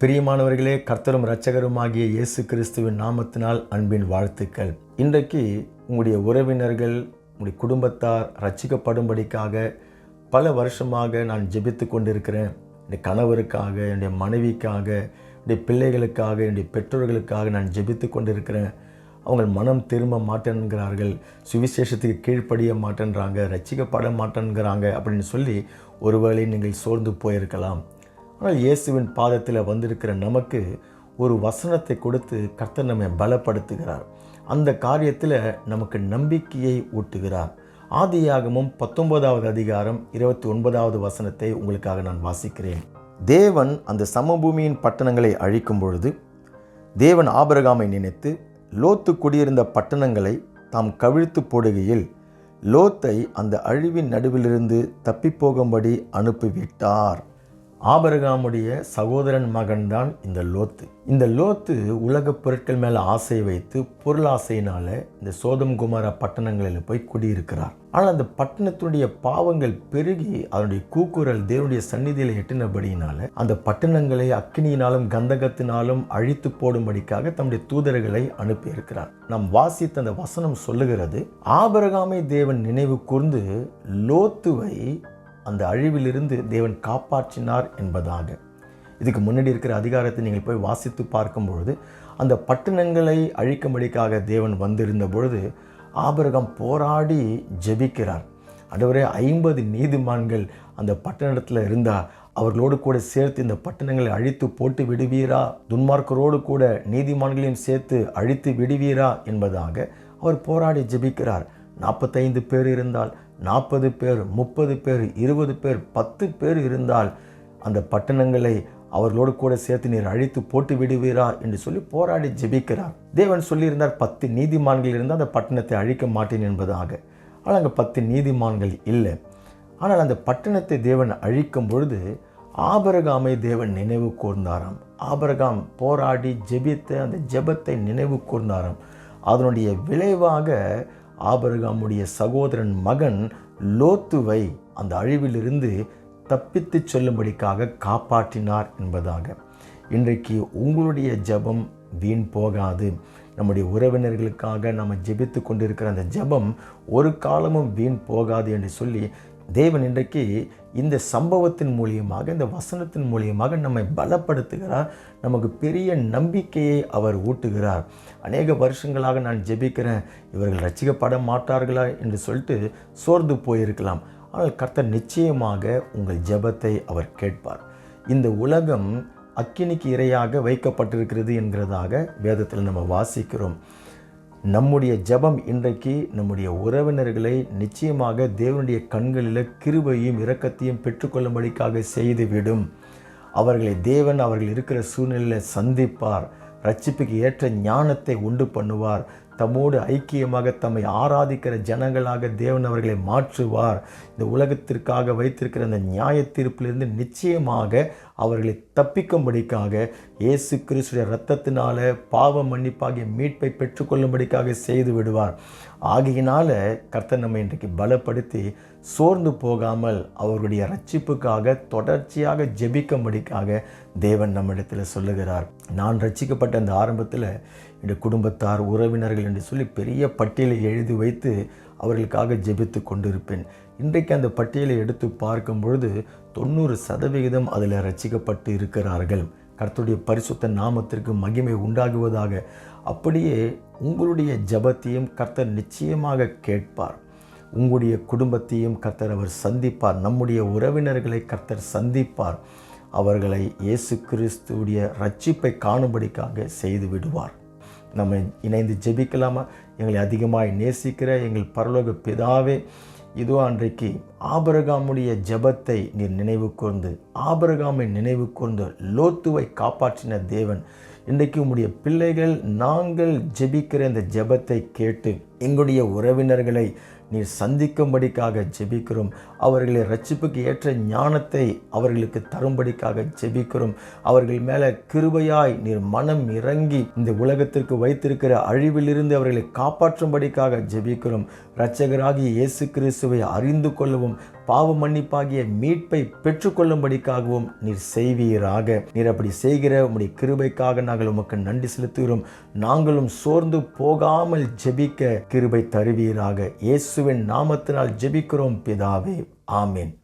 பிரியமானவர்களே கர்த்தரும் இரட்சகருமாகிய இயேசு கிறிஸ்துவின் நாமத்தினால் அன்பின் வாழ்த்துக்கள். இன்றைக்கு உங்களுடைய உறவினர்கள் உங்களுடைய குடும்பத்தார் ரட்சிக்கப்படும்படிக்காக பல வருஷமாக நான் ஜெபித்து கொண்டிருக்கிறேன். என்னுடைய கணவருக்காக என்னுடைய மனைவிக்காக என்னுடைய பிள்ளைகளுக்காக என்னுடைய பெற்றோர்களுக்காக நான் ஜெபித்து கொண்டிருக்கிறேன். அவங்க மனம் திரும்ப மாட்டேன்கிறார்கள் சுவிசேஷத்துக்கு கீழ்ப்படிய மாட்டேன்றாங்க ரட்சிக்கப்பட மாட்டேன்கிறாங்க அப்படின்னு சொல்லி ஒருவேளை நீங்கள் சோர்ந்து போயிருக்கலாம். ஆனால் இயேசுவின் பாதத்தில் வந்திருக்கிற நமக்கு ஒரு வசனத்தை கொடுத்து கர்த்தர் நம்மை பலப்படுத்துகிறார். அந்த காரியத்தில் நமக்கு நம்பிக்கையை ஊட்டுகிறார். ஆதியாகமும் பத்தொன்பதாவது அதிகாரம் இருபத்தி ஒன்பதாவது வசனத்தை உங்களுக்காக நான் வாசிக்கிறேன். தேவன் அந்த சமபூமியின் பட்டணங்களை அழிக்கும் பொழுது தேவன் ஆபரகாமை நினைத்து லோத்து குடியிருந்த பட்டணங்களை தாம் கவிழ்த்து போடுகையில் லோத்தை அந்த அழிவின் நடுவிலிருந்து தப்பிப்போகும்படி அனுப்பிவிட்டார். ஆபரகாமுடைய சகோதரன் மகன்தான் இந்த லோத்து. இந்த லோத்து உலகப் பொருட்கள் மேலே ஆசை வைத்து பொருளாசையினால் இந்த சோதம் குமார பட்டணங்களில் போய் குடியிருக்கிறார். ஆனால் அந்த பட்டணத்தினுடைய பாவங்கள் பெருகி அதனுடைய கூக்குரல் தேவனுடைய சந்நிதியில் எட்டினபடியினால அந்த பட்டணங்களை அக்னியினாலும் கந்தகத்தினாலும் அழித்து போடும்படிக்காக தம்முடைய தூதர்களை அனுப்பியிருக்கிறார் நாம் வாசித்த அந்த வசனம் சொல்லுகிறது ஆபரகாமை தேவன் நினைவு கூர்ந்து லோத்துவை அந்த அழிவிலிருந்து தேவன் காப்பாற்றினார் என்பதாக. இதுக்கு முன்னாடி இருக்கிற அதிகாரத்தை நீங்கள் போய் வாசித்து பார்க்கும் பொழுது அந்த பட்டணங்களை அழிக்கும்படிக்காக தேவன் வந்திருந்த பொழுது ஆபரகம் போராடி ஜெபிக்கிறார். அதுவரை ஐம்பது நீதிமான்கள் அந்த பட்டணத்தில் இருந்தால் அவர்களோடு கூட சேர்த்து இந்த பட்டணங்களை அழித்து போட்டு விடுவீரா? துன்மார்க்கரோடு கூட நீதிமான்களையும் சேர்த்து அழித்து விடுவீரா என்பதாக அவர் போராடி ஜெபிக்கிறார். நாற்பத்தைந்து பேர் இருந்தால் நாற்பது பேர் முப்பது பேர் இருபது பேர் பத்து பேர் இருந்தால் அந்த பட்டணங்களை அவர்களோடு கூட சேர்த்து நீர் அழித்து போட்டு விடுவீரா என்று சொல்லி போராடி ஜெபிக்கிறார். தேவன் சொல்லியிருந்தார் பத்து நீதிமான்கள் இருந்தால் அந்த பட்டணத்தை அழிக்க மாட்டேன் என்பதாக. ஆனால் அங்கே பத்து நீதிமான்கள் இல்லை. ஆனால் அந்த பட்டணத்தை தேவன் அழிக்கும் பொழுது ஆபரகாமை தேவன் நினைவு கூர்ந்தாராம். ஆபரகாம் போராடி ஜெபித்த அந்த ஜெபத்தை நினைவு கூர்ந்தாராம். அதனுடைய விளைவாக ஆபரகாமுடைய சகோதரன் மகன் லோத்துவை அந்த அழிவிலிருந்து தப்பித்து சொல்லும்படிக்காக காப்பாற்றினார் என்பதாக. இன்றைக்கு உங்களுடைய ஜெபம் வீண் போகாது. நம்முடைய உறவினர்களுக்காக நம்ம ஜெபித்து கொண்டிருக்கிற அந்த ஜெபம் ஒரு காலமும் வீண் போகாது என்று சொல்லி தேவன் இன்றைக்கு இந்த சம்பவத்தின் மூலியமாக இந்த வசனத்தின் மூலியமாக நம்மை பலப்படுத்துகிறார். நமக்கு பெரிய நம்பிக்கையை அவர் ஊட்டுகிறார். அநேக வருஷங்களாக நான் ஜெபிக்கிறேன். இவர்கள் ரசிக்கப்பட மாட்டார்களா என்று சொல்லிட்டு சோர்ந்து போயிருக்கலாம். ஆனால் கர்த்தர் நிச்சயமாக உங்கள் ஜெபத்தை அவர் கேட்பார். இந்த உலகம் அக்கினிக்கு இரையாக வைக்கப்பட்டிருக்கிறது என்கிறதாக வேதத்தில் நம்ம வாசிக்கிறோம். நம்முடைய ஜெபம் இன்றைக்கு நம்முடைய உறவினர்களை நிச்சயமாக தேவனுடைய கண்களில் கிருபையும் இரக்கத்தையும் பெற்றுக்கொள்ளும்படிக்காக செய்துவிடும். அவர்களை தேவன் அவர்கள் இருக்கிற சூழ்நிலையில் சந்திப்பார். ரட்சிப்புக்கு ஏற்ற ஞானத்தை உண்டு பண்ணுவார். தம்மோடு ஐக்கியமாக தம்மை ஆராதிக்கிற ஜனங்களாக தேவன் அவர்களை மாற்றுவார். இந்த உலகத்திற்காக வைத்திருக்கிற அந்த நியாய தீர்ப்பிலிருந்து நிச்சயமாக அவர்களை தப்பிக்கும்படிக்காக இயேசு கிறிஸ்துடைய இரத்தத்தினால பாவ மன்னிப்பாகிய மீட்பை பெற்றுக்கொள்ளும்படிக்காக செய்து விடுவார். ஆகையினால கர்த்தர் நம்மை இன்றைக்கு பலப்படுத்தி சோர்ந்து போகாமல் அவர்களுடைய ரட்சிப்புக்காக தொடர்ச்சியாக ஜெபிக்கும்படிக்காக தேவன் நம்மிடத்தில் சொல்லுகிறார். நான் ரட்சிக்கப்பட்ட அந்த ஆரம்பத்தில் என்னுடைய குடும்பத்தார் உறவினர்கள் என்று சொல்லி பெரிய பட்டியலை எழுதி வைத்து அவர்களுக்காக ஜெபித்து கொண்டிருப்பேன். இன்றைக்கு அந்த பட்டியலை எடுத்து பார்க்கும் பொழுது தொண்ணூறு சதவிகிதம் அதில் ரசிக்கப்பட்டு இருக்கிறார்கள். கர்த்தருடைய பரிசுத்த நாமத்திற்கு மகிமை உண்டாகுவதாக. அப்படியே உங்களுடைய ஜபத்தையும் கர்த்தர் நிச்சயமாக கேட்பார். உங்களுடைய குடும்பத்தையும் கர்த்தர் அவர் சந்திப்பார். நம்முடைய உறவினர்களை கர்த்தர் சந்திப்பார். அவர்களை இயேசு கிறிஸ்துடைய ரட்சிப்பை காணும்படிக்காக செய்து விடுவார். நம்ம இணைந்து ஜெபிக்கலாமா? எங்களை அதிகமாக நேசிக்கிற எங்கள் பரலோக பிதாவே இதோ அன்றைக்கு ஆபரகாமுடைய ஜெபத்தை நீர் நினைவு கூர்ந்து ஆபரகாமை நினைவு கூர்ந்து லோத்துவை காப்பாற்றின தேவன். இன்றைக்கு உம்முடைய பிள்ளைகள் நாங்கள் ஜெபிக்கிற இந்த ஜெபத்தை கேட்டு எங்களுடைய உறவினர்களை நீர் சந்திக்கும்படிக்காக ஜெபிக்கிறோம். அவர்களை ரட்சிப்புக்கு ஏற்ற ஞானத்தை அவர்களுக்கு தரும்படிக்காக ஜெபிக்கிறோம். அவர்கள் மேலே கிருபையாய் நீர் மனம் இறங்கி இந்த உலகத்திற்கு வைத்திருக்கிற அழிவிலிருந்து அவர்களை காப்பாற்றும்படிக்காக ஜெபிக்கிறோம். இரட்சகராகி இயேசு கிறிஸ்துவை அறிந்து கொள்ளவும். பாவ மன்னிப்பாகிய மீட்பை பெற்றுக்கொள்ளும்படிக்காகவும் நீர் செய்வீராக. நீர் அப்படி செய்கிற உம்முடைய கிருபைக்காக நாங்கள் உமக்கு நன்றி செலுத்துகிறோம். நாங்களும் சோர்ந்து போகாமல் ஜெபிக்க கிருபை தருவீராக. இயேசுவின் நாமத்தினால் ஜெபிக்கிறோம் பிதாவே. ஆமேன்.